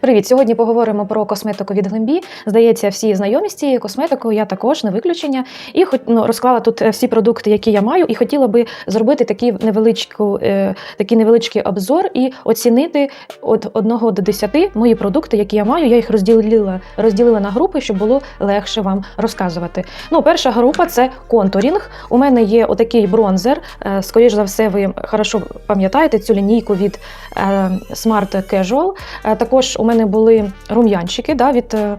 Привіт! Сьогодні поговоримо про косметику від Глембі. Здається, всі знайомі з цією косметикою, я також не виключення. І хоч ну, розклала тут е, всі продукти, які я маю, і хотіла би зробити такий невеличку, е, такий невеличкий обзор і оцінити від 1 до 10 мої продукти, які я маю. Я їх розділила, розділила на групи, щоб було легше вам розказувати. Ну, перша група це контурінг. У мене є отакий бронзер. Е, Скоріш за все, ви хорошо пам'ятаєте цю лінійку від е, Smart Casual. Е, Також у мене були рум'янчики да, від е,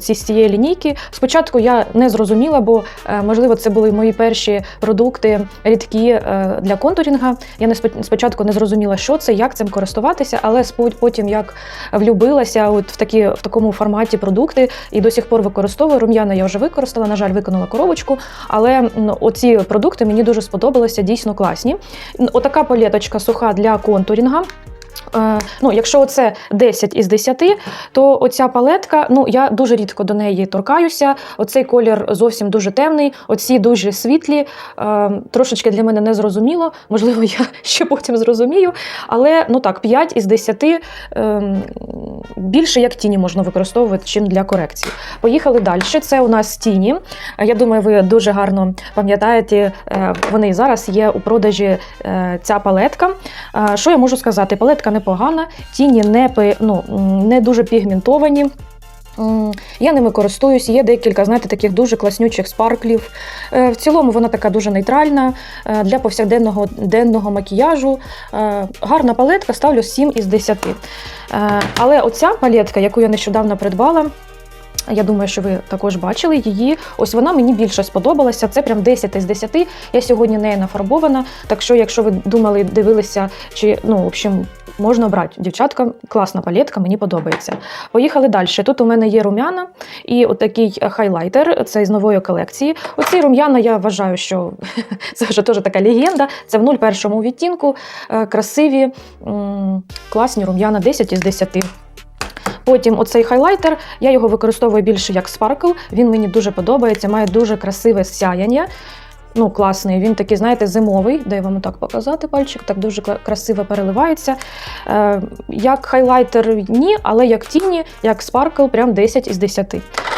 цієї лінійки. Спочатку я не зрозуміла, бо е, можливо це були мої перші продукти рідкі е, для контурінга. Я не спочатку не зрозуміла, що це, як цим користуватися, але потім як влюбилася от в такі в такому форматі продукти і до сих пор використовую. Рум'яна я вже використала. На жаль, виконала коробочку. Але оці продукти мені дуже сподобалися, дійсно класні. Отака палеточка суха для контурінга. Е, Ну, якщо це 10 із 10, то оця палетка, ну я дуже рідко до неї торкаюся. Оцей колір зовсім дуже темний, оці дуже світлі. Е, Трошечки для мене не зрозуміло. Можливо, я ще потім зрозумію. Але ну так, 5 із 10 е, більше як тіні можна використовувати, чим для корекції. Поїхали далі. Це у нас тіні. Е, Я думаю, ви дуже гарно пам'ятаєте, вони зараз є у продажі ця палетка. Що я можу сказати? Палетка непогана, тіні не, ну, не дуже пігментовані. Я ними користуюсь, є декілька, знаєте, таких дуже класнючих спарклів. Е, В цілому вона така дуже нейтральна е, для повсякденного денного макіяжу. Е, Гарна палетка, ставлю 7 із 10. Е, Але оця палетка, яку я нещодавно придбала, я думаю, що ви також бачили її. Ось вона мені більше сподобалася. Це прям 10 із 10. Я сьогодні нею нафарбована. Так що, якщо ви думали, дивилися, чи ну, в общем, можна брати. Дівчатка, класна палетка, мені подобається. Поїхали далі. Тут у мене є рум'яна і отакий хайлайтер. Це з нової колекції. Оці рум'яна, я вважаю, що це вже теж така легенда. Це в 01 відтінку. Е, Красиві, класні рум'яна 10 із 10. Потім оцей хайлайтер, я його використовую більше як спаркл. Він мені дуже подобається, має дуже красиве сяяння. Ну, класний, він такий, знаєте, зимовий. Дай вам так показати пальчик, так дуже красиво переливається. Е, як хайлайтер ні, але як тіні, як спаркл, прям 10 із 10.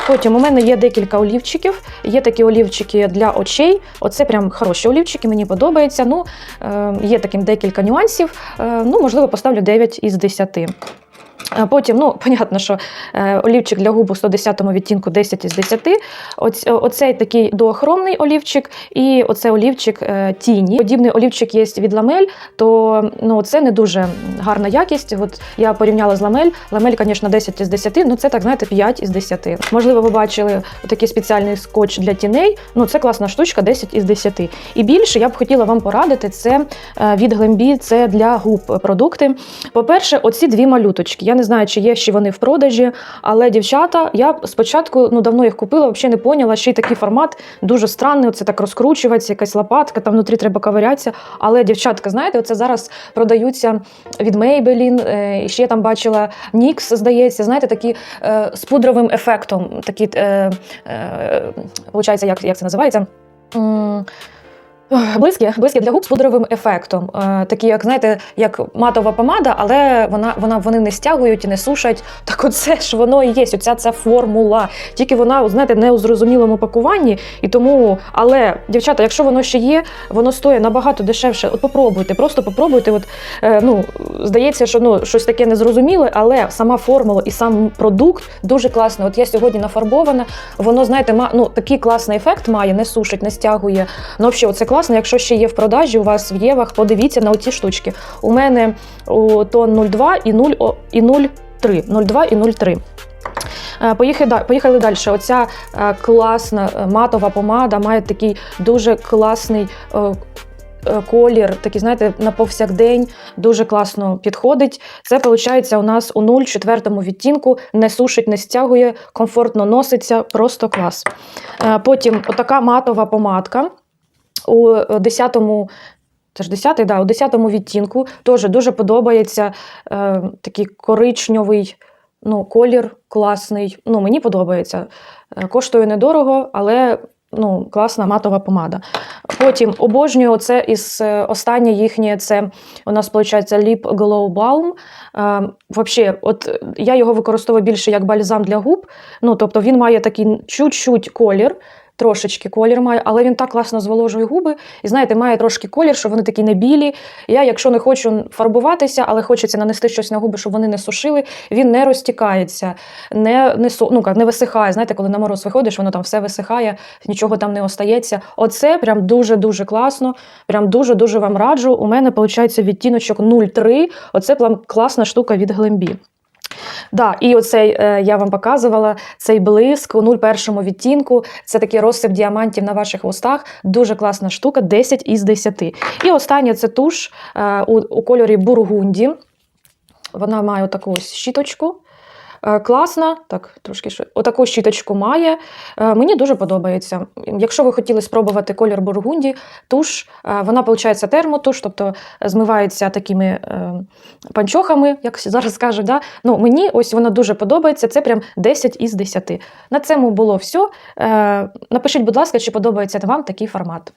Потім у мене є декілька олівчиків. Є такі олівчики для очей. Оце прям хороші олівчики, мені подобається. Ну, е, є таким декілька нюансів. Е, ну, можливо, поставлю 9 із 10. Потім, ну, понятно, що е, олівчик для губ у 110 відтінку 10 із 10. Оць, оцей такий доохромний олівчик і оцей олівчик е, тіні. Подібний олівчик є від ламель, то ну, це не дуже гарна якість. От я порівняла з ламель. Ламель, звісно, 10 із 10, ну це так, знаєте, 5 із 10. Можливо, ви бачили такий спеціальний скотч для тіней. Ну, це класна штучка, 10 із 10. І більше я б хотіла вам порадити це е, від Глембі, це для губ продукти. По-перше, оці дві малюточки. Я не знаю, чи є ще вони в продажі, але дівчата, я спочатку ну, давно їх купила, взагалі не поняла, ще й такий формат дуже странний. Оце так розкручується, якась лопатка, там внутрі треба ковирятися. Але дівчатка, знаєте, оце зараз продаються від Maybelline, е, ще там бачила NYX, здається, знаєте, такі е, з пудровим ефектом. Такі, е, е, виходить, як, як це називається? Близькі, близькі для губ з пудровим ефектом. Е, такі, як знаєте, як матова помада, але вона, вона вони не стягують і не сушать. Так оце ж воно і є. Оця ця формула. Тільки вона, знаєте, не у зрозумілому пакуванні. І тому, але, дівчата, якщо воно ще є, воно стоїть набагато дешевше. От попробуйте, просто попробуйте. От, е, ну, здається, що ну, щось таке незрозуміле, але сама формула і сам продукт дуже класний. От я сьогодні нафарбована, воно, знаєте, ма, ну, такий класний ефект має, не сушить, не стягує. Ну, взагалі, це класно. Якщо ще є в продажі у вас в Євах, подивіться на оці штучки. У мене о, тон 0,2 і 0, і 0,3. 0,2 і 0,3. Е, Поїхали, поїхали далі. Оця е, класна е, матова помада має такий дуже класний колір, такий, знаєте, на повсякдень дуже класно підходить. Це виходить у нас у 0,4 відтінку, не сушить, не стягує, комфортно носиться, просто клас. Потім отака матова помадка у 10-му. Це ж 10-й, да, у 10-му відтінку теж дуже подобається е, такий коричневий ну, колір класний. Ну, мені подобається. Е, Коштує недорого, але ну, класна матова помада. Потім обожнюю оце із е, останнє їхнє, це у нас виходить Lip Glow Balm. Е, Вообще, от я його використовую більше як бальзам для губ. Ну, тобто він має такий чуть-чуть колір. Трошечки колір має, але він так класно зволожує губи. І знаєте, має трошки колір, що вони такі не білі. Я, якщо не хочу фарбуватися, але хочеться нанести щось на губи, щоб вони не сушили, він не розтікається, не, не, ну, не висихає. Знаєте, коли на мороз виходиш, воно там все висихає, нічого там не остається. Оце прям дуже-дуже класно. Прям дуже-дуже вам раджу. У мене виходить відтіночок 0,3. Оце прям класна штука від Глембі. Да, і оцей е, я вам показувала цей блиск у 01 відтінку. Це такий розсип діамантів на ваших вустах. Дуже класна штука, 10 із 10. І останнє це туш е, у, у кольорі бургунді. Вона має таку ось щіточку. Е, Класна, так, трошки ще. Отаку щіточку має. Е, Мені дуже подобається. Якщо ви хотіли спробувати колір бургунді, туш, е, вона виходить термотуш, тобто змивається такими панчохами, як зараз кажуть. Да? Ну, мені ось вона дуже подобається. Це прям 10 із 10. На цьому було все. Напишіть, будь ласка, чи подобається вам такий формат.